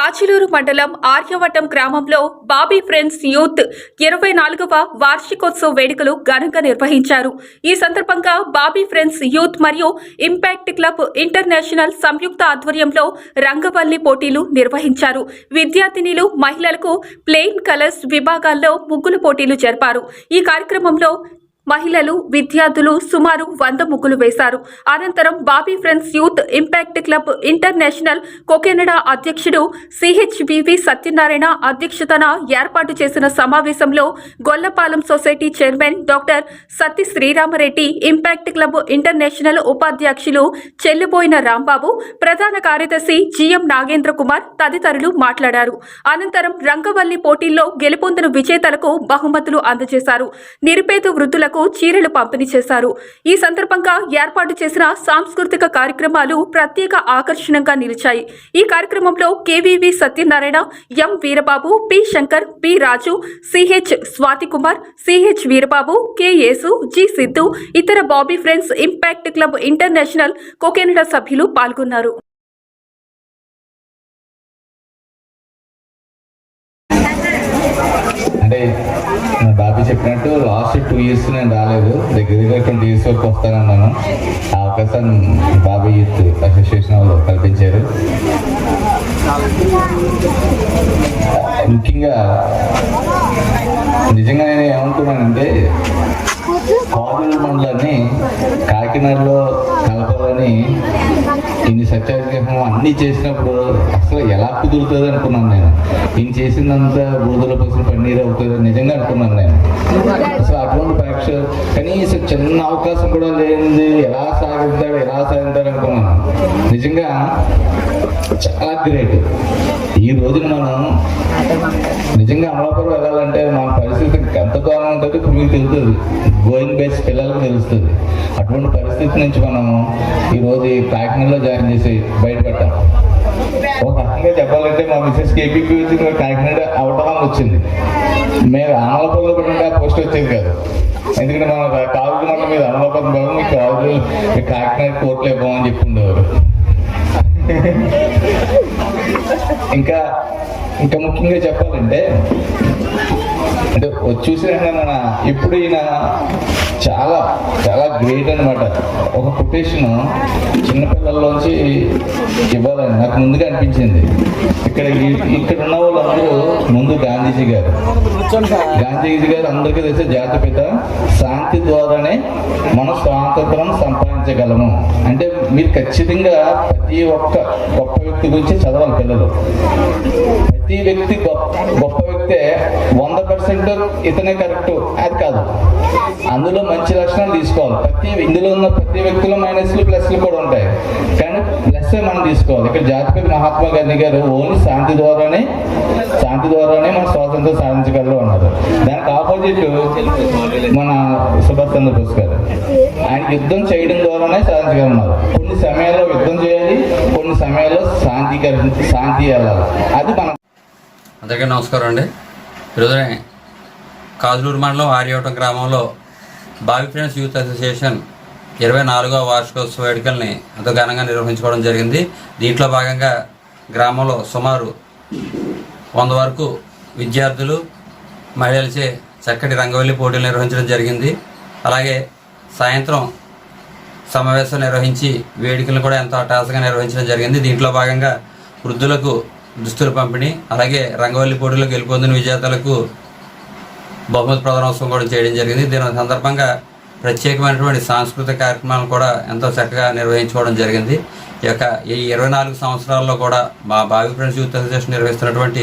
Kachiluru మండలం ఆర్యవటం గ్రామంలో Bobby friends youth ఇరవై నాలుగవ వార్షికోత్సవ వేడుకలు ఘనంగా నిర్వహించారు. ఈ సందర్భంగా బాబీ ఫ్రెండ్స్ యూత్ మరియు ఇంపాక్ట్ క్లబ్ ఇంటర్నేషనల్ సంయుక్త ఆధ్వర్యంలో రంగవల్లి పోటీలు నిర్వహించారు. విద్యార్థినిలు మహిళలకు ప్లెయిన్ కలర్స్ విభాగాల్లో ముగ్గులు పోటీలు జరిపారు. ఈ కార్యక్రమంలో మహిళలు విద్యార్థులు సుమారు వంద ముగ్గులు వేశారు. అనంతరం Bobby friends youth impact club international Cocanada అధ్యక్షుడు సిహెచ్బివి సత్యనారాయణ అధ్యక్షతన ఏర్పాటు చేసిన సమావేశంలో Gollapalem society chairman doctor Satti Sriramareddy impact club international ఉపాధ్యక్షులు చెల్లిపోయిన రాంబాబు ప్రధాన కార్యదర్శి జిఎం నాగేంద్ర కుమార్ తదితరులు మాట్లాడారు. అనంతరం రంగవల్లి పోటీల్లో గెలుపొందిన విజేతలకు బహుమతులు అందజేశారు. నిరుపేద వృద్ధులకు చీరలు పంపిణీ చేశారు. ఈ సందర్భంగా ఏర్పాటు చేసిన సాంస్కృతిక కార్యక్రమాలు ప్రత్యేక ఆకర్షణగా నిలిచాయి. ఈ కార్యక్రమంలో KVV Satyanarayana M Veerababu P Shankar P Raju CH Swathi Kumar CH Veerababu K Yesu G Siddhu ఇతర Bobby friends impact club international Cocanada సభ్యులు పాల్గొన్నారు. అంటే బాబీ చెప్పినట్టు లాస్ట్ టూ ఇయర్స్ నేను రాలేదు. దగ్గర దగ్గర ట్వంటీ ఇయర్స్ వరకు వస్తానన్నాను. ఆ అవకాశం బాబీ యూత్ అసోసియేషన్ వాళ్ళు కల్పించారు. ముఖ్యంగా నిజంగా నేను ఏమనుకున్నానంటే కోదూరు మండలాన్ని కాకినాడలో కలపాలని ఇన్ని సత్యాగ్రహం అన్నీ చేసినప్పుడు అసలు ఎలా కుదురుతుంది అనుకున్నాను నేను. ఈయన చేసిందంతా బూదల పోసిన పన్నీరు అవుతుంది నిజంగా అనుకున్నాను నేను. అసలు అటువంటి పరీక్ష కనీసం చిన్న అవకాశం కూడా లేనిది ఎలా సాగిస్తాడు ఎలా సాగిస్తాడు అనుకున్నాను. నిజంగా చాలా గ్రేట్. ఈ రోజున మనం నిజంగా అమలాపురం వెళ్ళాలంటే మన పరిస్థితి ఎంత దూరం ఉంటుంది ఇప్పుడు మీకు తెలుస్తుంది. గోయింగ్ బేస్ పిల్లలకు తెలుస్తుంది. అటువంటి పరిస్థితి నుంచి మనం ఈ ఈ ప్యాకింగ్లో జాయిన్ చేసి బయటపడ్డాం. ఒక రకంగా చెప్పాలంటే మా మిసెస్ కేపీపీ వచ్చి కాకినాడ అవటం వచ్చింది. మేము అమలాపురంలో పెట్టుకుంటే ఆ పోస్ట్ వచ్చేది కాదు. ఎందుకంటే మన కావులు మన మీద అమలాపురం మీకు కావులు కాకినాడ కోర్టులో ఇవ్వమని చెప్పిండేవారు ఇంకా ఇంకా ముఖ్యంగా చెప్పాలంటే అంటే చూసిన మన ఇప్పుడు ఈయన చాలా చాలా గ్రేట్ అన్నమాట. ఒక కొటేషన్ చిన్నపిల్లల్లోంచి ఇవ్వాలని నాకు ముందుగా అనిపించింది. ఇక్కడ ఇక్కడ ఉన్న వాళ్ళందరూ ముందు గాంధీజీ గారు. గాంధీజీ గారు అందరికీ తెలిసే జాతిపిత శాంతి ద్వారానే మనం స్వాతంత్రం సంపాదించగలము. అంటే మీరు ఖచ్చితంగా ప్రతి ఒక్క గొప్ప వ్యక్తి గురించి చదవాలి పిల్లలు. ప్రతి వ్యక్తి గొప్ప గొప్ప వ్యక్తే వంద పర్సెంట్ ఇతనే కరెక్ట్ అది కాదు. అందులో మంచి లక్షణాలు తీసుకోవాలి. ప్రతి ఇందులో ఉన్న ప్రతి వ్యక్తిలో మైనస్లు ప్లస్లు కూడా ఉంటాయి. కానీ ప్లస్ మనం తీసుకోవాలి. ఇక్కడ జాతిపతి మహాత్మా గాంధీ గారు ఓన్లీ శాంతి ద్వారానే శాంతి ద్వారానే మన స్వాతంత్రం సాధించగలరు అన్నారు. దానికి ఆపోజిట్ మన సుభాష్ చంద్రబోస్ గారు. ఆయన యుద్ధం చేయడం ద్వారానే సాధించగలన్నారు కొన్ని సమయాల్లో యుద్ధం చేయాలి కొన్ని సమయాల్లో శాంతి శాంతి వెళ్ళాలి అది మనం అందరికీ నమస్కారం అండి. ఈరోజు కాజులూరు మండలం ఆర్యవటం గ్రామంలో బావి ఫ్రెండ్స్ యూత్ అసోసియేషన్ ఇరవై నాలుగవ వార్షికోత్సవ వేడుకల్ని ఎంతో ఘనంగా నిర్వహించుకోవడం జరిగింది. దీంట్లో భాగంగా గ్రామంలో సుమారు వంద వరకు విద్యార్థులు మహిళలచే చక్కటి రంగవల్లి పోటీలు నిర్వహించడం జరిగింది. అలాగే సాయంత్రం సమావేశం నిర్వహించి వేడుకలను కూడా ఎంతో అటాసగా నిర్వహించడం జరిగింది. దీంట్లో భాగంగా వృద్ధులకు దుస్తుల పంపిణీ అలాగే రంగవల్లి పోటీలో గెలుపొందిన విజేతలకు బహుమతి ప్రధానోత్సవం కూడా చేయడం జరిగింది. దీని సందర్భంగా ప్రత్యేకమైనటువంటి సాంస్కృతిక కార్యక్రమాలను కూడా ఎంతో చక్కగా నిర్వహించుకోవడం జరిగింది. ఈ యొక్క ఈ ఇరవై నాలుగు సంవత్సరాల్లో కూడా మా బావి ఫ్రెండ్స్ యూత్ అసోసియేషన్ నిర్వహిస్తున్నటువంటి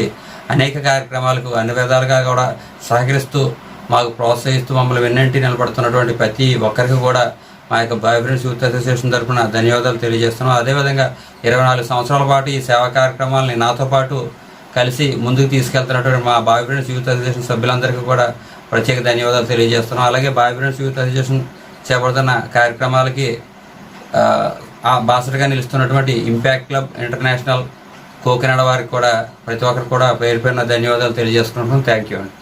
అనేక కార్యక్రమాలకు అన్ని విధాలుగా కూడా సహకరిస్తూ మాకు ప్రోత్సహిస్తూ మమ్మల్ని వెన్నంటి నిలబడుతున్నటువంటి ప్రతి ఒక్కరికి కూడా మా యొక్క బాయ్ ఫ్రెండ్స్ యూత్ అసోసియేషన్ తరఫున ధన్యవాదాలు తెలియజేస్తున్నాం. అదేవిధంగా ఇరవై నాలుగు సంవత్సరాల పాటు ఈ సేవా కార్యక్రమాలని నాతో పాటు కలిసి ముందుకు తీసుకెళ్తున్నటువంటి మా బాయ్ ఫ్రెండ్స్ యూత్ అసోసియేషన్ సభ్యులందరికీ కూడా ప్రత్యేక ధన్యవాదాలు తెలియజేస్తున్నాం. అలాగే బాయ్ ఫ్రెండ్స్ యూత్ అసోసియేషన్ చేపడుతున్న కార్యక్రమాలకి ఆ, బాసటగా నిలుస్తున్నటువంటి ఇంపాక్ట్ క్లబ్ ఇంటర్నేషనల్ కోకినాడ వారికి కూడా ప్రతి ఒక్కరికి కూడా పేరు పేరున ధన్యవాదాలు తెలియజేసుకుంటున్నాం. థ్యాంక్ యూ అండి.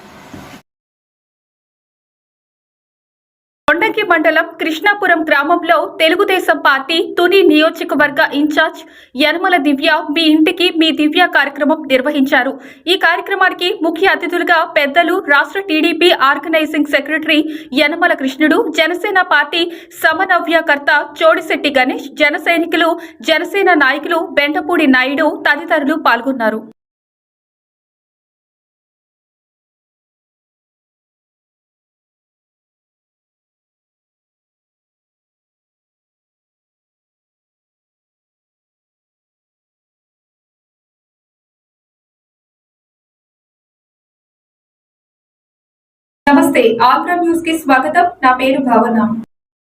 కొండంకి మండలం కృష్ణాపురం గ్రామంలో తెలుగుదేశం పార్టీ తుని నియోజకవర్గ ఇన్ఛార్జ్ యనమల దివ్య మీ ఇంటికి మీ దివ్య కార్యక్రమం నిర్వహించారు. ఈ కార్యక్రమానికి ముఖ్య అతిథులుగా పెద్దలు రాష్ట్ర TDP organising secretary Yanamala Krishnudu Janasena party సమనవ్యకర్త Chodisetti Ganesh జన జనసేన నాయకులు బెండపూడి నాయుడు తదితరులు పాల్గొన్నారు. నమస్తే. ఆంధ్ర న్యూస్కి స్వాగతం. నా పేరు భావన.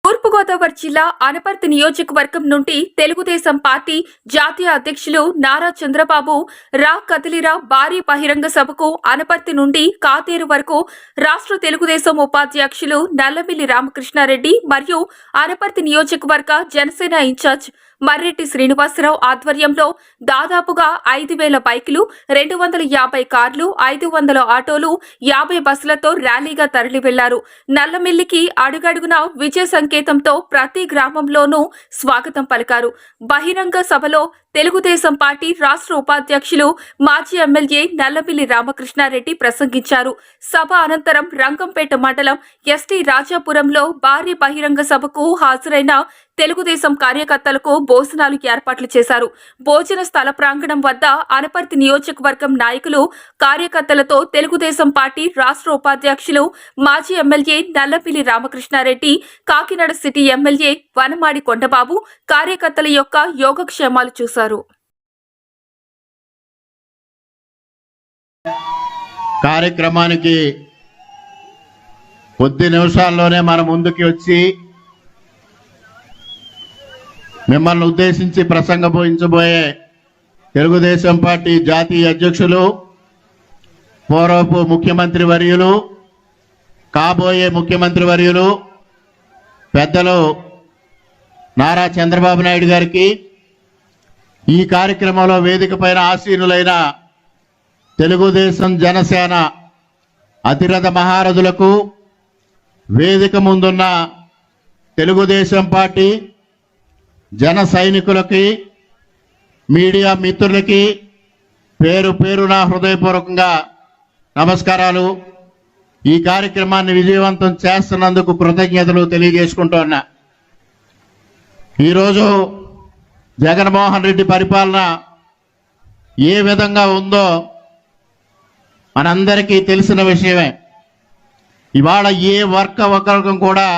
తూర్పుగోదావరి జిల్లా అనపర్తి నియోజకవర్గం నుండి తెలుగుదేశం పార్టీ జాతీయ అధ్యక్షులు నారా చంద్రబాబు రా కదిలిరా భారీ బహిరంగ సభకు అనపర్తి నుండి కాతేరు వరకు రాష్ట్ర తెలుగుదేశం ఉపాధ్యక్షులు నల్లమిల్లి రామకృష్ణారెడ్డి మరియు అనపర్తి నియోజకవర్గ జనసేన ఇన్ఛార్జ్ మర్రెడ్డి శ్రీనివాసరావు ఆధ్వర్యంలో దాదాపుగా ఐదు వేల బైకులు రెండు వందల యాభై కార్లు ఐదు వందల ఆటోలు యాభై బస్సులతో ర్యాలీగా తరలి వెళ్ళారు నల్లమిల్లికి అడుగడుగున విజయ సంకేతంతో ప్రతి గ్రామంలోనూ స్వాగతం పలికారు. బహిరంగ సభలో తెలుగుదేశం పార్టీ రాష్ట్ర ఉపాధ్యక్షులు మాజీ ఎమ్మెల్యే నల్లమిల్లి రామకృష్ణారెడ్డి ప్రసంగించారు. సభ అనంతరం రంగంపేట మండలం ఎస్టీ రాజాపురంలో భారీ బహిరంగ సభకు హాజరైన తెలుగుదేశం కార్యకర్తలకు భోజనాలు ఏర్పాట్లు చేశారు. భోజన స్థల ప్రాంగణం వద్ద అనపర్తి నియోజకవర్గం నాయకులు కార్యకర్తలతో తెలుగుదేశం పార్టీ రాష్ట్ర ఉపాధ్యక్షులు మాజీ MLA Nallapilli Ramakrishnareddy Kakinada city MLA Vanamadi Kondababu కార్యకర్తల యొక్క యోగక్షేమాలు చూశారు. కార్యక్రమానికి కొద్ది నిమిషాల్లోనే మన ముందుకి వచ్చి మిమ్మల్ని ఉద్దేశించి ప్రసంగపోయించబోయే తెలుగుదేశం పార్టీ జాతీయ అధ్యక్షులు పూర్వపు ముఖ్యమంత్రి వర్యులు కాబోయే ముఖ్యమంత్రి వర్యులు పెద్దలు నారా చంద్రబాబు నాయుడు గారికి ఈ కార్యక్రమంలో వేదిక పైన ఆసీనులైన తెలుగుదేశం జనసేన అతిరథ మహారథులకు వేదిక ముందున్న తెలుగుదేశం పార్టీ జన సైనికులకి మీడియా మిత్రులకి పేరు పేరున హృదయపూర్వకంగా నమస్కారాలు. ఈ కార్యక్రమాన్ని విజయవంతం చేస్తున్నందుకు కృతజ్ఞతలు తెలియజేసుకుంటున్నా ఈరోజు జగన్మోహన్ రెడ్డి పరిపాలన ఏ విధంగా ఉందో మనందరికీ తెలిసిన విషయమే. ఇవాళ ఏ వర్గ వర్గం కూడా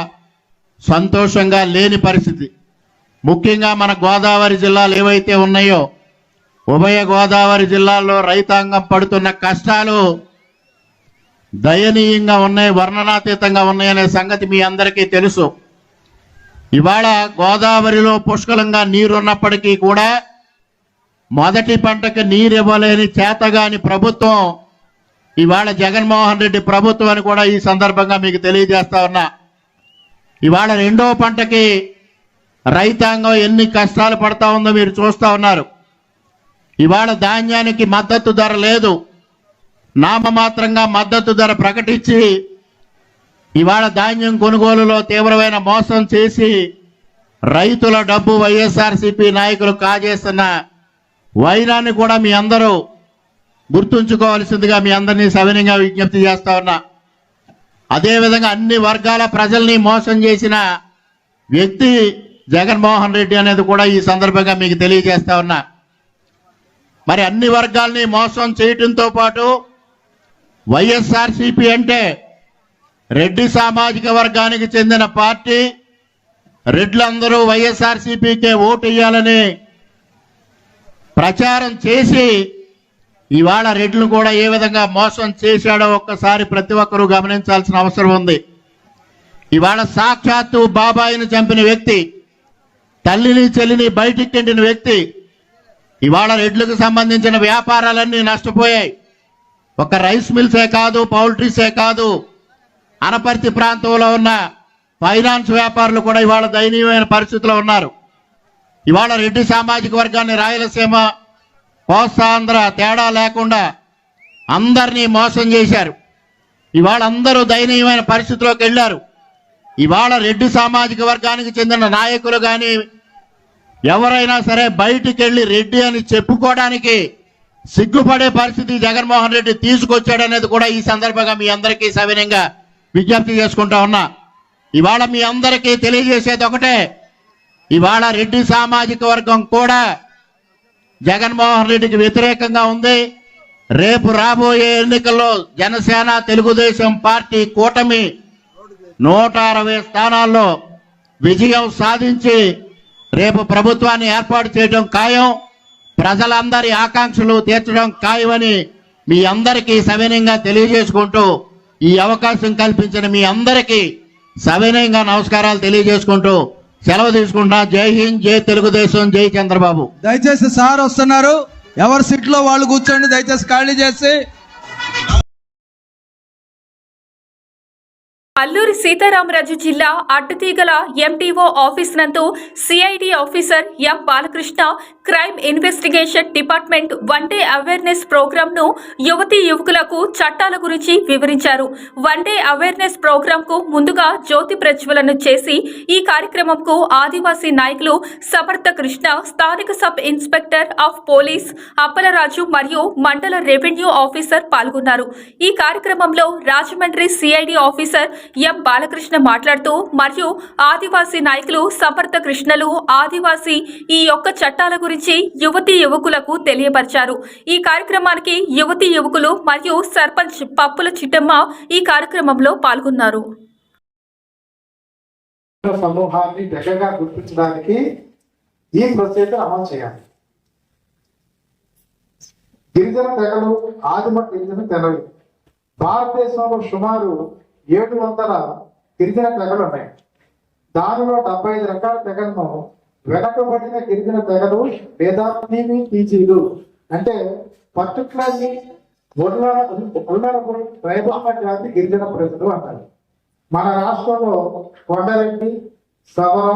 సంతోషంగా లేని పరిస్థితి. ముఖ్యంగా మన గోదావరి జిల్లాలు ఏవైతే ఉన్నాయో ఉభయ గోదావరి జిల్లాల్లో రైతాంగం పడుతున్న కష్టాలు దయనీయంగా ఉన్నాయి వర్ణనాతీతంగా ఉన్నాయనే సంగతి మీ అందరికీ తెలుసు. ఇవాళ గోదావరిలో పుష్కలంగా నీరున్నప్పటికీ కూడా మొదటి పంటకు నీరు ఇవ్వలేని చేతగాని ప్రభుత్వం ఇవాళ జగన్మోహన్ రెడ్డి ప్రభుత్వం అని కూడా ఈ సందర్భంగా మీకు తెలియజేస్తా ఉన్నా. ఇవాళ రెండో పంటకి రైతాంగం ఎన్ని కష్టాలు పడతా ఉందో మీరు చూస్తా ఉన్నారు. ఇవాళ ధాన్యానికి మద్దతు ధర లేదు. నామమాత్రంగా మద్దతు ధర ప్రకటించి ఇవాళ ధాన్యం కొనుగోలులో తీవ్రమైన మోసం చేసి రైతుల డబ్బు వైఎస్ఆర్సీపీ నాయకులు కాజేస్తున్న వైరాన్ని కూడా మీ అందరూ గుర్తుంచుకోవాల్సిందిగా మీ అందరినీ సవినయంగా విజ్ఞప్తి చేస్తా ఉన్నా. అదేవిధంగా అన్ని వర్గాల ప్రజల్ని మోసం చేసిన వ్యక్తి జగన్మోహన్ రెడ్డి అనేది కూడా ఈ సందర్భంగా మీకు తెలియజేస్తా ఉన్నా. మరి అన్ని వర్గాల్ని మోసం చేయటంతో పాటు వైఎస్ఆర్సీపీ అంటే రెడ్డి సామాజిక వర్గానికి చెందిన పార్టీ రెడ్లందరూ వైఎస్ఆర్సీపీకే ఓటు వేయాలని ప్రచారం చేసి ఇవాళ రెడ్లు కూడా ఏ విధంగా మోసం చేశాడో ఒక్కసారి ప్రతి ఒక్కరూ గమనించాల్సిన అవసరం ఉంది. ఇవాళ సాక్షాత్తు బాబాయిని చంపిన వ్యక్తి తల్లిని చెల్లిని బయటికి తిండిన వ్యక్తి ఇవాళ రెడ్లకు సంబంధించిన వ్యాపారాలన్నీ నష్టపోయాయి. ఒక రైస్ మిల్సే కాదు పౌల్ట్రీసే కాదు అనపర్తి ప్రాంతంలో ఉన్న ఫైనాన్స్ వ్యాపారులు కూడా ఇవాళ దయనీయమైన పరిస్థితిలో ఉన్నారు. ఇవాళ రెడ్డి సామాజిక వర్గాన్ని రాయలసీమ కోస్తాంధ్ర తేడా లేకుండా అందరినీ మోసం చేశారు. ఇవాళ అందరూ దయనీయమైన పరిస్థితిలోకి వెళ్ళారు. ఇవాళ రెడ్డి సామాజిక వర్గానికి చెందిన నాయకులు కానీ ఎవరైనా సరే బయటికి వెళ్ళి రెడ్డి అని చెప్పుకోవడానికి సిగ్గుపడే పరిస్థితి జగన్మోహన్ రెడ్డి తీసుకొచ్చాడనేది కూడా ఈ సందర్భంగా మీ అందరికీ సవినంగా విజ్ఞప్తి చేసుకుంటా ఉన్నా. ఇవాళ మీ అందరికీ తెలియజేసేది ఒకటే. ఇవాళ రెడ్డి సామాజిక వర్గం కూడా జగన్మోహన్ రెడ్డికి వ్యతిరేకంగా ఉంది. రేపు రాబోయే ఎన్నికల్లో జనసేన తెలుగుదేశం పార్టీ కూటమి నూట అరవై స్థానాల్లో విజయం సాధించి రేపు ప్రభుత్వాన్ని ఏర్పాటు చేయడం ఖాయం. ప్రజలందరి ఆకాంక్షలు తీర్చడం ఖాయమని మీ అందరికీ సవినయంగా తెలియజేసుకుంటూ ఈ అవకాశం కల్పించిన మీ అందరికీ సవినయంగా నమస్కారాలు తెలియజేసుకుంటూ సెలవు తీసుకుంటున్నా. జై హింద్ జై తెలుగుదేశం జై చంద్రబాబు. దయచేసి సార్ వస్తున్నారు. ఎవరి సీట్లో వాళ్ళు కూర్చోండి దయచేసి ఖాళీ చేసి అల్లూరి సీతారామరాజు జిల్లా అడ్డతీగల ఎంటీఓ ఆఫీస్ నందు CID officer M Balakrishna crime investigation department one day awareness ప్రోగ్రామ్ను యువతి యువకులకు చట్టాల గురించి వివరించారు. వన్ డే అవేర్నెస్ ప్రోగ్రామ్కు ముందుగా జ్యోతి ప్రజ్వలను చేసి ఈ కార్యక్రమంకు ఆదివాసీ నాయకులు సమర్థ కృష్ణ స్థానిక sub inspector of police Appalaraju మరియు మండల రెవెన్యూ ఆఫీసర్ పాల్గొన్నారు. ఈ కార్యక్రమంలో Rajahmundry CID officer M Balakrishna మాట్లాడుతూ మరియు ఆదివాసీ నాయకులు సమర్థ కృష్ణలు ఆదివాసీ ఈ యొక్క చట్టాల గురించి యువతీ యువకులకు తెలియపరిచారు. ఈ కార్యక్రమానికి యువతీ యువకులు మరియు సర్పంచ్ పప్పుల చిట్టమ్మ ఈ కార్యక్రమంలో పాల్గొన్నారు. సమూహాన్ని దశగా గుర్తించడానికి ఈ ప్రొసీజర్ అమలు చేయాలి. గిరిజన తెగలు ఆదిమ గిరిజన తెగలు భారతదేశంలో సుమారు ఏడు వందల గిరిజన తెగలు ఉన్నాయి. దానిలో డెబ్బై ఐదు రకాల తెగలను వెనకబడిన గిరిజన తెగలు లేదా పీజీలు అంటే పర్టికులర్లీ ఉన్నప్పుడు వైభవ జాతి గిరిజన ప్రజలు అంటారు. మన రాష్ట్రంలో కొండరెడ్డి సవర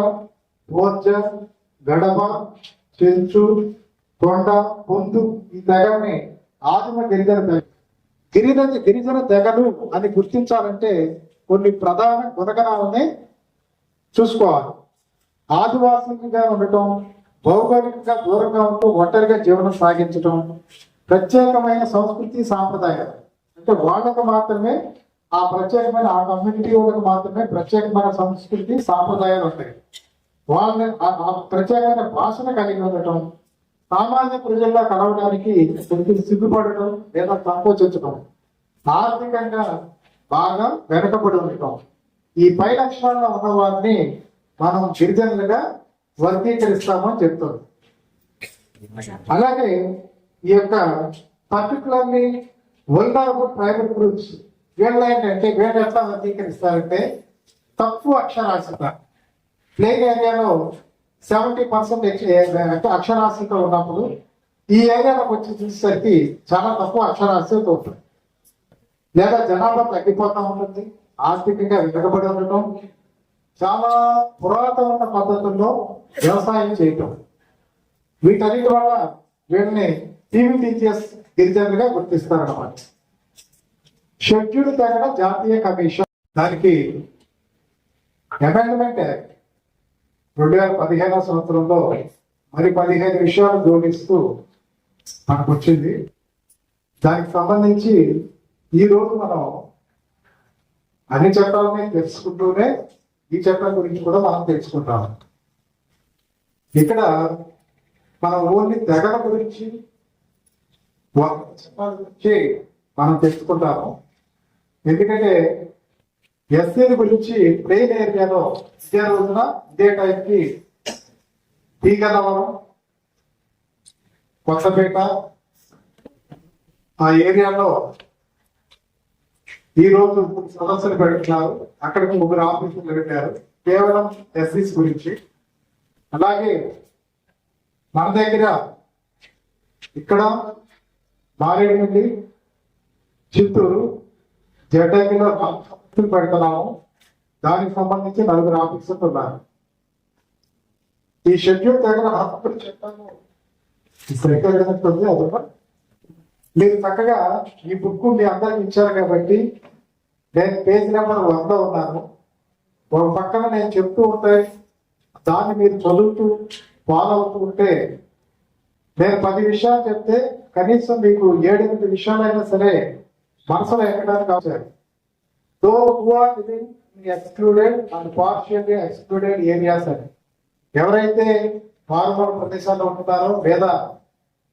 బోర్జ గడప చెంచు కొండ పొందు ఈ తెగల్ని ఆదిమ గిరిజన తెగ గిరిజన గిరిజన తెగలు అని గుర్తించాలంటే కొన్ని ప్రధాన గుణగణాలని చూసుకోవాలి. ఆదివాసీగా ఉండటం భౌగోళికంగా దూరంగా ఉంటూ ఒంటరిగా జీవనం సాగించటం ప్రత్యేకమైన సంస్కృతి సాంప్రదాయాలు. అంటే వాళ్ళకు మాత్రమే ఆ ప్రత్యేకమైన ఆ కమ్యూనిటీ వాళ్ళకి మాత్రమే ప్రత్యేకమైన సంస్కృతి సాంప్రదాయాలు ఉంటాయి. వాళ్ళని ప్రత్యేకమైన భాషను కలిగి ఉండటం సామాన్య ప్రజల్లో కలవడానికి కొంచెం సిగ్గుపడటం లేదా సంకోచించడం ఆర్థికంగా బాగా వెనకబడి ఉండటం ఈ పై లక్షణాల్లో ఉన్న వారిని మనం గిరిజనులుగా వర్గీకరిస్తామని చెప్తుంది అలాగే ఈ యొక్క పర్టికులర్లీ వల్నరబుల్ ట్రైబల్ గ్రూప్స్ వీళ్ళ ఏంటంటే వీళ్ళు ఎట్లా వర్గీకరిస్తారంటే తక్కువ అక్షరాస్యత. ప్లేన్ ఏరియాలో సెవెంటీ పర్సెంట్ అంటే అక్షరాస్యత ఉన్నప్పుడు ఈ ఏరియాలోకి వచ్చి చూసేసరికి చాలా తక్కువ అక్షరాస్యత ఉంటుంది లేదా జనాభా తగ్గిపోతూ ఉంటుంది ఆర్థికంగా వెనుకబడి ఉండటం చాలా పురాతన పద్ధతుల్లో వ్యవసాయం చేయటం. వీటన్నిటి వల్ల వీళ్ళని టీవీటీచర్స్ గిరిజనులుగా గుర్తిస్తారన్నమాట. షెడ్యూల్ తగిన జాతీయ కమిషన్. దానికి అమెండ్మెంట్ యాక్ట్ రెండు వేల పదిహేనవ సంవత్సరంలో మరి పదిహేను విషయాలు జోడిస్తూ మనకు వచ్చింది దానికి సంబంధించి ఈ రోజు మనం అన్ని చట్టాలని తెలుసుకుంటూనే ఈ చట్టం గురించి కూడా మనం తెలుసుకుంటాం ఇక్కడ మనం ఓన్లీ తెగల గురించి చట్టాల గురించి మనం తెలుసుకుంటాము. ఎందుకంటే ఎస్సీల గురించి ప్లెయిన్ ఏరియాలో ఇదే రోజున ఇదే టైంకి తీగలవరం కొత్తపేట ఆ ఏరియాలో ఈ రోజు సదస్సులు పెడుతున్నారు. అక్కడికి ముగ్గురు ఆఫీసులు పెట్టారు. కేవలం ఎస్సీస్ గురించి. అలాగే మన దగ్గర ఇక్కడ మారేడుమిల్లి చిత్తూరు జడ్డగిలో పెడుతున్నాము. దానికి సంబంధించి నలుగురు ఆఫీసర్లు ఉన్నారు. ఈ షెడ్యూల్ దగ్గర హక్కులు చెప్తాను అదొక. మీరు చక్కగా ఈ బుక్ మీ అందరికి ఇచ్చారు కాబట్టి నేను పేజ్ నెంబర్ వంద ఉన్నాను. ఒక పక్కన నేను చెప్తూ ఉంటే దాన్ని మీరు చదువుతూ ఫాలో అవుతూ ఉంటే నేను పది విషయాలు చెప్తే కనీసం మీకు ఏడెనిమిది విషయాలైనా సరే మనసులో ఎక్కడానికి అవసరం those who are living excluded and partially excluded areas అని. ఎవరైతే మారుమూల ప్రదేశాల్లో ఉంటున్నారో లేదా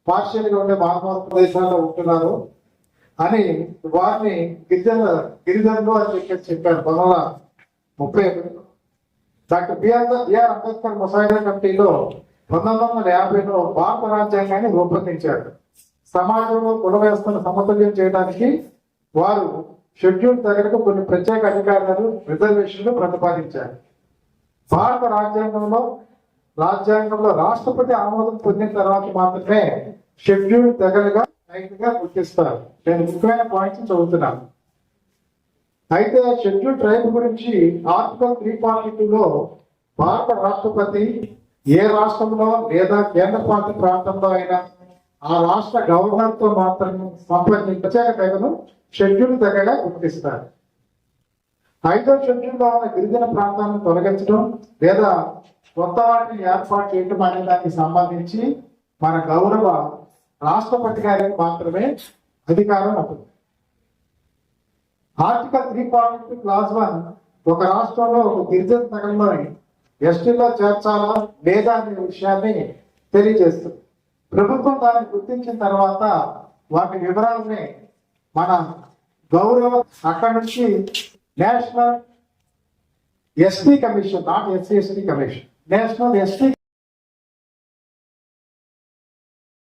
పార్షియల్గా ఉండే మారుమూల ప్రదేశాల్లో ఉంటున్నారో అని వారిని గిరిజన గిరిజనులు అని చెప్పేసి చెప్పారు పంతొమ్మిది ముప్పై ఒకటిలో డాక్టర్ బిఆర్ బిఆర్ అంబేద్కర్ ముసాయిదా కమిటీలో పంతొమ్మిది వందల యాభైలో భారత రాజ్యాంగాన్ని రూపొందించారు. సమాజంలో కుల వ్యవస్థను సమతుల్యం చేయడానికి వారు షెడ్యూల్ తగ్గరకు కొన్ని ప్రత్యేక అధికారాలు రిజర్వేషన్లు ప్రతిపాదించారు. భారత రాజ్యాంగంలో రాజ్యాంగంలో రాష్ట్రపతి ఆమోదం పొందిన తర్వాత మాత్రమే షెడ్యూల్ తెగలుగా గా గుర్తిస్తారు. నేను ముఖ్యమైన పాయింట్స్ చదువుతున్నాను. అయితే షెడ్యూల్ ట్రైబ్ గురించి ఆర్టికల్ త్రీ పాయింట్లో భారత రాష్ట్రపతి ఏ రాష్ట్రంలో లేదా కేంద్ర పాలిత ప్రాంతంలో అయినా ఆ రాష్ట్ర గవర్నర్తో మాత్రమే సంబంధించిన ప్రత్యేక తెగను షెడ్యూల్ తెగగా గుర్తిస్తారు. ఐదో షెడ్యూల్లో ఉన్న గిరిజన ప్రాంతాలను తొలగించడం లేదా కొత్త వాటిని ఏర్పాటు చేయడం అనే దానికి సంబంధించి మన గౌరవ రాష్ట్రపతి గారికి మాత్రమే అధికారం ఉంటుంది. Article three point clause one ఒక రాష్ట్రంలో ఒక గిరిజన తెగల్లో ఎస్టీలో చేర్చాలా లేదా అనే విషయాన్ని తెలియజేస్తుంది. ప్రభుత్వం దాన్ని గుర్తించిన తర్వాత వాటి వివరాలని మన గౌరవ అక్కడి నుంచి national ST commission not SC ST commission national ST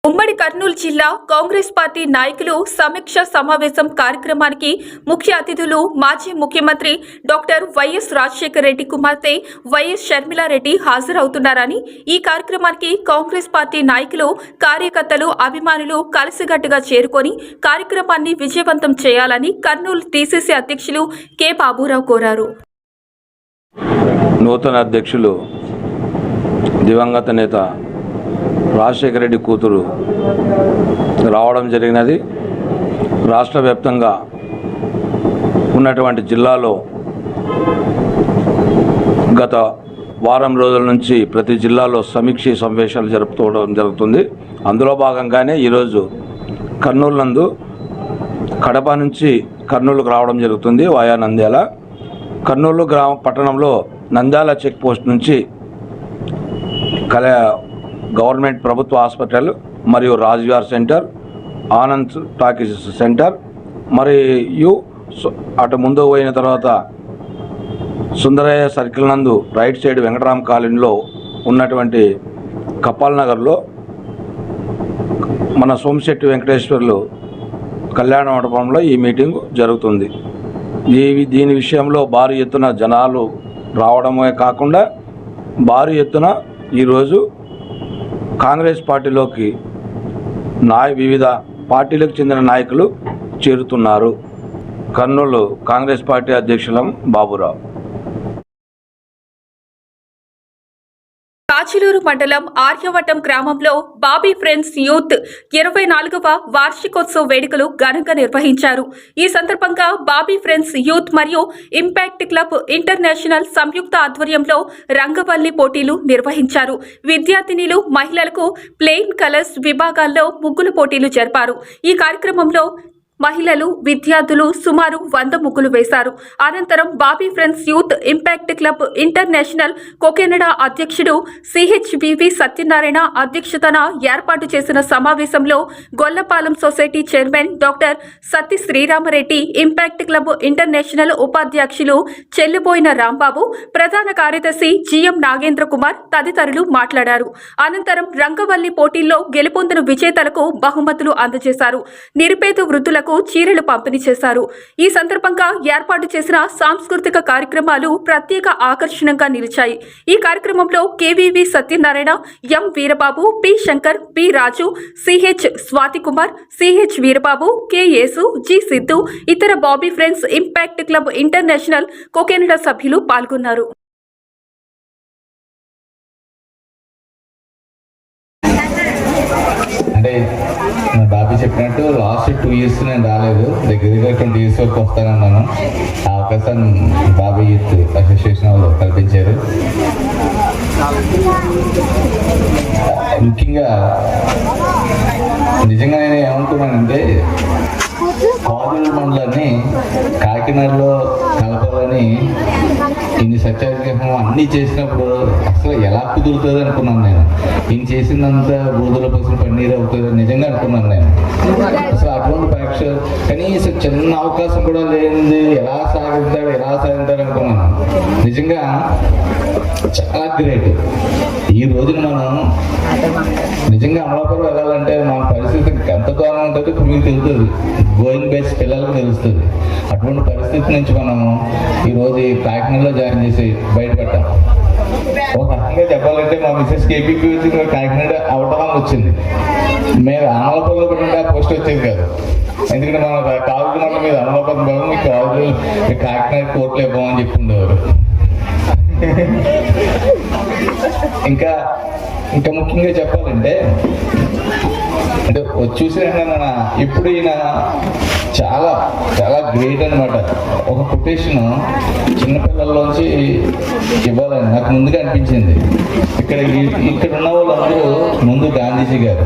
ఉమ్మడి కర్నూలు జిల్లా కాంగ్రెస్ పార్టీ నాయకులు సమీక్ష సమావేశం కార్యక్రమానికి ముఖ్య అతిథులు మాజీ ముఖ్యమంత్రి డాక్టర్ వైఎస్ రాజశేఖర రెడ్డి కుమార్తె వైఎస్ షర్మిలారెడ్డి హాజరవుతున్నారని ఈ కార్యక్రమానికి కాంగ్రెస్ పార్టీ నాయకులు కార్యకర్తలు అభిమానులు కలిసికట్టుగా చేరుకొని కార్యక్రమాన్ని విజయవంతం చేయాలని కర్నూలు డీసీసీ అధ్యక్షులు కె బాబురావు కోరారు. నూతన అధ్యక్షులు దివంగత నేత రాజశేఖర రెడ్డి కూతురు రావడం జరిగినది. రాష్ట్ర వ్యాప్తంగా ఉన్నటువంటి జిల్లాలో గత వారం రోజుల నుంచి ప్రతి జిల్లాలో సమీక్ష సమావేశాలు జరుపుకోవడం జరుగుతుంది. అందులో భాగంగానే ఈరోజు కర్నూలు నందు కడప నుంచి కర్నూలుకు రావడం జరుగుతుంది. వాయా నంద్యాల. కర్నూలు గ్రామ పట్టణంలో నంద్యాల చెక్ పోస్ట్ నుంచి కల గవర్నమెంట్ ప్రభుత్వ హాస్పిటల్ మరియు Rajvihar centre Anand talkies centre. మరియు అటు ముందు పోయిన తర్వాత సుందరయ్య సర్కిల్ నందు రైట్ సైడ్ వెంకటరామ కాలనీలో ఉన్నటువంటి కపాల్ నగర్లో మన సోమశెట్టి వెంకటేశ్వర్లు కళ్యాణ మండపంలో ఈ మీటింగ్ జరుగుతుంది. ఈ దీని విషయంలో భారీ ఎత్తున జనాలు రావడమే కాకుండా భారీ ఎత్తున ఈరోజు కాంగ్రెస్ పార్టీలోకి నాయ వివిధ పార్టీలకు చెందిన నాయకులు చేరుతున్నారు. కర్నూలు కాంగ్రెస్ పార్టీ అధ్యక్షులం బాబురావు. కాచిలూరు మండలం ఆర్యవటం గ్రామంలో బాబీ ఫ్రెండ్స్ యూత్ ఇరవై నాలుగవ వార్షికోత్సవ వేడుకలు ఘనంగా నిర్వహించారు. ఈ సందర్భంగా బాబీ ఫ్రెండ్స్ యూత్ మరియు ఇంపాక్ట్ క్లబ్ ఇంటర్నేషనల్ సంయుక్త ఆధ్వర్యంలో రంగవల్లి పోటీలు నిర్వహించారు. విద్యార్థినిలు మహిళలకు ప్లెయిన్ కలర్స్ విభాగాల్లో ముగ్గులు పోటీలు జరిపారు. ఈ కార్యక్రమంలో మహిళలు విద్యార్థులు సుమారు వంద ముగ్గులు వేశారు. అనంతరం Bobby friends youth impact club international Cocanada అధ్యక్షుడు సిహెచ్బివి సత్యనారాయణ అధ్యక్షతన ఏర్పాటు చేసిన సమావేశంలో Gollapalem society chairman doctor Satti Sriramareddy impact club international ఉపాధ్యక్షులు చెల్లిపోయిన రాంబాబు ప్రధాన కార్యదర్శి జిఎం నాగేంద్ర కుమార్ తదితరులు మాట్లాడారు. అనంతరం రంగవల్లి పోటీల్లో గెలుపొందిన విజేతలకు బహుమతులు అందజేశారు. నిరుపేద వృద్ధులకు వాళ్ళకు చీరలు పంపిణీ చేశారు. ఈ సందర్భంగా ఏర్పాటు చేసిన సాంస్కృతిక కార్యక్రమాలు ప్రత్యేక ఆకర్షణగా నిలిచాయి. ఈ కార్యక్రమంలో KVV Satyanarayana M Veerababu P Shankar P Raju CH Swathi Kumar CH Veerababu K Yesu G Siddhu ఇతర Bobby friends impact club international Cocanada సభ్యులు పాల్గొన్నారు. అంటే మా బాబీ చెప్పినట్టు లాస్ట్ టూ ఇయర్స్ నేను రాలేదు. దగ్గర దగ్గర ట్వంటీ ఇయర్స్ వరకు వస్తానన్నాను. ఆ అవకాశాన్ని బాబీ యూత్ అసోసియేషన్ వాళ్ళు కల్పించారు. ముఖ్యంగా నిజంగా నేను ఏమనుకున్నానంటే కాదూరు మండలాన్ని కాకినాడలో కలపాలని ఇన్ని సత్యాగ్రహం అన్ని చేసినప్పుడు అసలు ఎలా కుదురుతుంది అనుకున్నాను నేను. ఈయన చేసినంత బూదుల పసులు పన్నీరు అవుతుంది నిజంగా అనుకున్నాను నేను. అసలు అటువంటి పరీక్ష కనీసం చిన్న అవకాశం కూడా లేనిది ఎలా సాగిస్తాడు ఎలా సాగిస్తాడు అనుకున్నాను. నిజంగా చాలా గ్రేట్. ఈ రోజున మనం నిజంగా అమలాపురం వెళ్ళాలంటే మన పరిస్థితి ఎంత దూరం ఉంటుంది మీకు తెలుస్తుంది. గోయింగ్ బేస్ పిల్లలకు తెలుస్తుంది. అటువంటి పరిస్థితి నుంచి మనం ఈ రోజు ఈ కాకినాడలో జాయిన్ చేసి బయటపడ్డాం. ఒక రకంగా చెప్పాలంటే మా మిసెస్ కేపీపీ వచ్చి కాకినాడ అవటం వచ్చింది. మేము అమలాపురంలో పెట్టుంటే ఆ పోస్ట్ వచ్చేది కాదు. ఎందుకంటే మన కాలు మన మీద అమలాపురం మేము మీకు కాలు కాకినాడ కోర్టులో ఇవ్వమని చెప్పుండేవారు ఇంకా ఇంకా ముఖ్యంగా చెప్పాలంటే అంటే చూసిన మన ఇప్పుడు ఈయన చాలా చాలా గ్రేట్ అన్నమాట. ఒక కొటేషన్ చిన్నపిల్లల్లోంచి ఇవ్వాలని నాకు ముందుగా అనిపించింది. ఇక్కడ ఇక్కడ ఉన్న వాళ్ళందరూ ముందు గాంధీజీ గారు.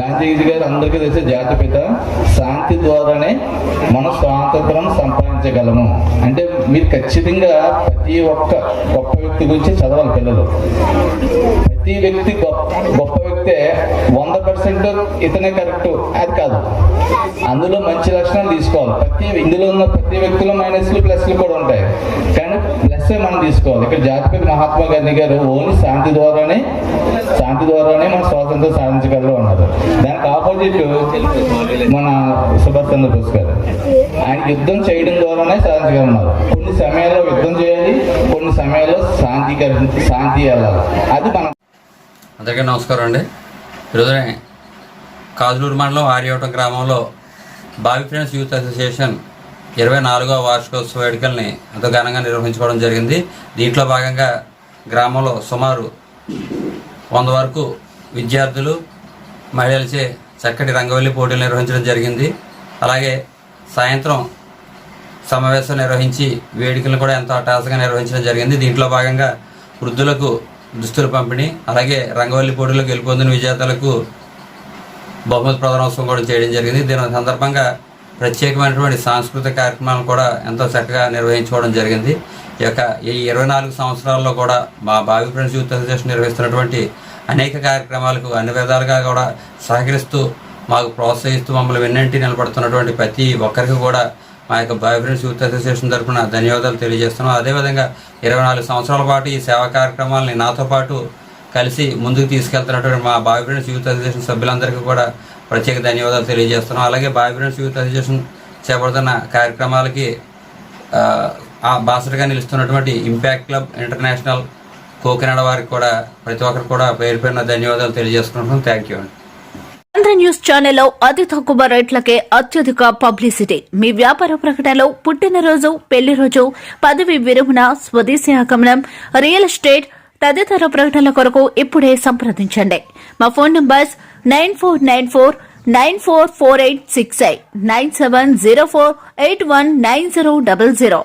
గాంధీజీ గారు అందరికీ తెలిసే జాతిపిత శాంతి ద్వారానే మనం స్వాతంత్రం సంపాదించగలము. అంటే మీరు ఖచ్చితంగా ప్రతి ఒక్క గొప్ప వ్యక్తి గురించి చదవాలి పిల్లలు. ప్రతి వ్యక్తి గొప్ప గొప్ప వ్యక్తే వంద పర్సెంట్ ఇతనే కరెక్ట్. అది కాదు. అందులో మంచి లక్షణాలు తీసుకోవాలి. ప్రతి ఇందులో ఉన్న ప్రతి వ్యక్తిలో మైనస్లు ప్లస్లు కూడా ఉంటాయి. కానీ ప్లస్ మనం తీసుకోవాలి. ఇక్కడ జాతిపతి మహాత్మా గాంధీ గారు ఓన్లీ శాంతి ద్వారానే శాంతి ద్వారానే మన స్వాతంత్రం సాధించగలరు అన్నారు. దానికి ఆపోజిట్ మన సుభాష్ చంద్రబోస్ గారు. ఆయన యుద్ధం చేయడం ద్వారానే సాధించగలన్నారు కొన్ని సమయాల్లో యుద్ధం చేయాలి కొన్ని సమయాల్లో శాంతి శాంతి వెళ్ళాలి. అది మనం అందరికీ నమస్కారం అండి. ఈరోజు కాజులూరు మండలం ఆర్యవటం గ్రామంలో బావి ఫ్రెండ్స్ యూత్ అసోసియేషన్ ఇరవై నాలుగవ వార్షికోత్సవ వేడుకల్ని ఎంతో ఘనంగా నిర్వహించుకోవడం జరిగింది. దీంట్లో భాగంగా గ్రామంలో సుమారు వంద వరకు విద్యార్థులు మహిళలచే చక్కటి రంగవల్లి పోటీలు నిర్వహించడం జరిగింది. అలాగే సాయంత్రం సమావేశం నిర్వహించి వేడుకలను కూడా ఎంతో అటాసగా నిర్వహించడం జరిగింది. దీంట్లో భాగంగా వృద్ధులకు దుస్తుల పంపిణీ అలాగే రంగవల్లి పోటీలో గెలుపొందిన విజేతలకు బహుమతి ప్రధానోత్సవం కూడా చేయడం జరిగింది. దీని సందర్భంగా ప్రత్యేకమైనటువంటి సాంస్కృతిక కార్యక్రమాలను కూడా ఎంతో చక్కగా నిర్వహించుకోవడం జరిగింది. ఈ యొక్క ఈ ఇరవై నాలుగు సంవత్సరాల్లో కూడా మా బావి ఫ్రెండ్స్ యూత్ అసోసియేషన్ నిర్వహిస్తున్నటువంటి అనేక కార్యక్రమాలకు అన్ని విధాలుగా కూడా సహకరిస్తూ మాకు ప్రోత్సహిస్తూ మమ్మల్ని వెన్నంటి నిలబడుతున్నటువంటి ప్రతి ఒక్కరికి కూడా మా యొక్క బాయ్ ఫ్రెండ్స్ యూత్ అసోసియేషన్ తరఫున ధన్యవాదాలు తెలియజేస్తున్నాం. అదేవిధంగా ఇరవై నాలుగు సంవత్సరాల పాటు ఈ సేవా కార్యక్రమాలని నాతో పాటు కలిసి ముందుకు తీసుకెళ్తున్నటువంటి మా బాయ్ ఫ్రెండ్స్ యూత్ అసోసియేషన్ సభ్యులందరికీ కూడా ప్రత్యేక ధన్యవాదాలు తెలియజేస్తున్నాం. అలాగే బాయ్ ఫ్రెండ్స్ యూత్ అసోసియేషన్ చేపడుతున్న కార్యక్రమాలకి ఆ, ఆ బాసటగా నిలుస్తున్నటువంటి ఇంపాక్ట్ క్లబ్ ఇంటర్నేషనల్ కోకినాడ వారికి కూడా ప్రతి ఒక్కరు కూడా పేరు పేరున ధన్యవాదాలు తెలియజేసుకుంటున్నాం. థ్యాంక్ యూ అండి. ఆంధ్ర న్యూస్ ఛానల్లో అతి తక్కువ రేట్లకే అత్యధిక పబ్లిసిటీ. మీ వ్యాపార ప్రకటనలో పుట్టినరోజు పెళ్ళి రోజు పదవి విరమణ స్వదేశీ ఆగమనం రియల్ ఎస్టేట్ తదితర ప్రకటనల కొరకు ఇప్పుడే సంప్రదించండి. మా phone numbers nine four nine four nine four four eight six eight nine seven zero four eight one nine zero double zero.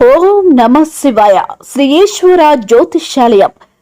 ఓం నమ శివాయ. శ్రీ ఈశ్వర జ్యోతిష్యాలయం.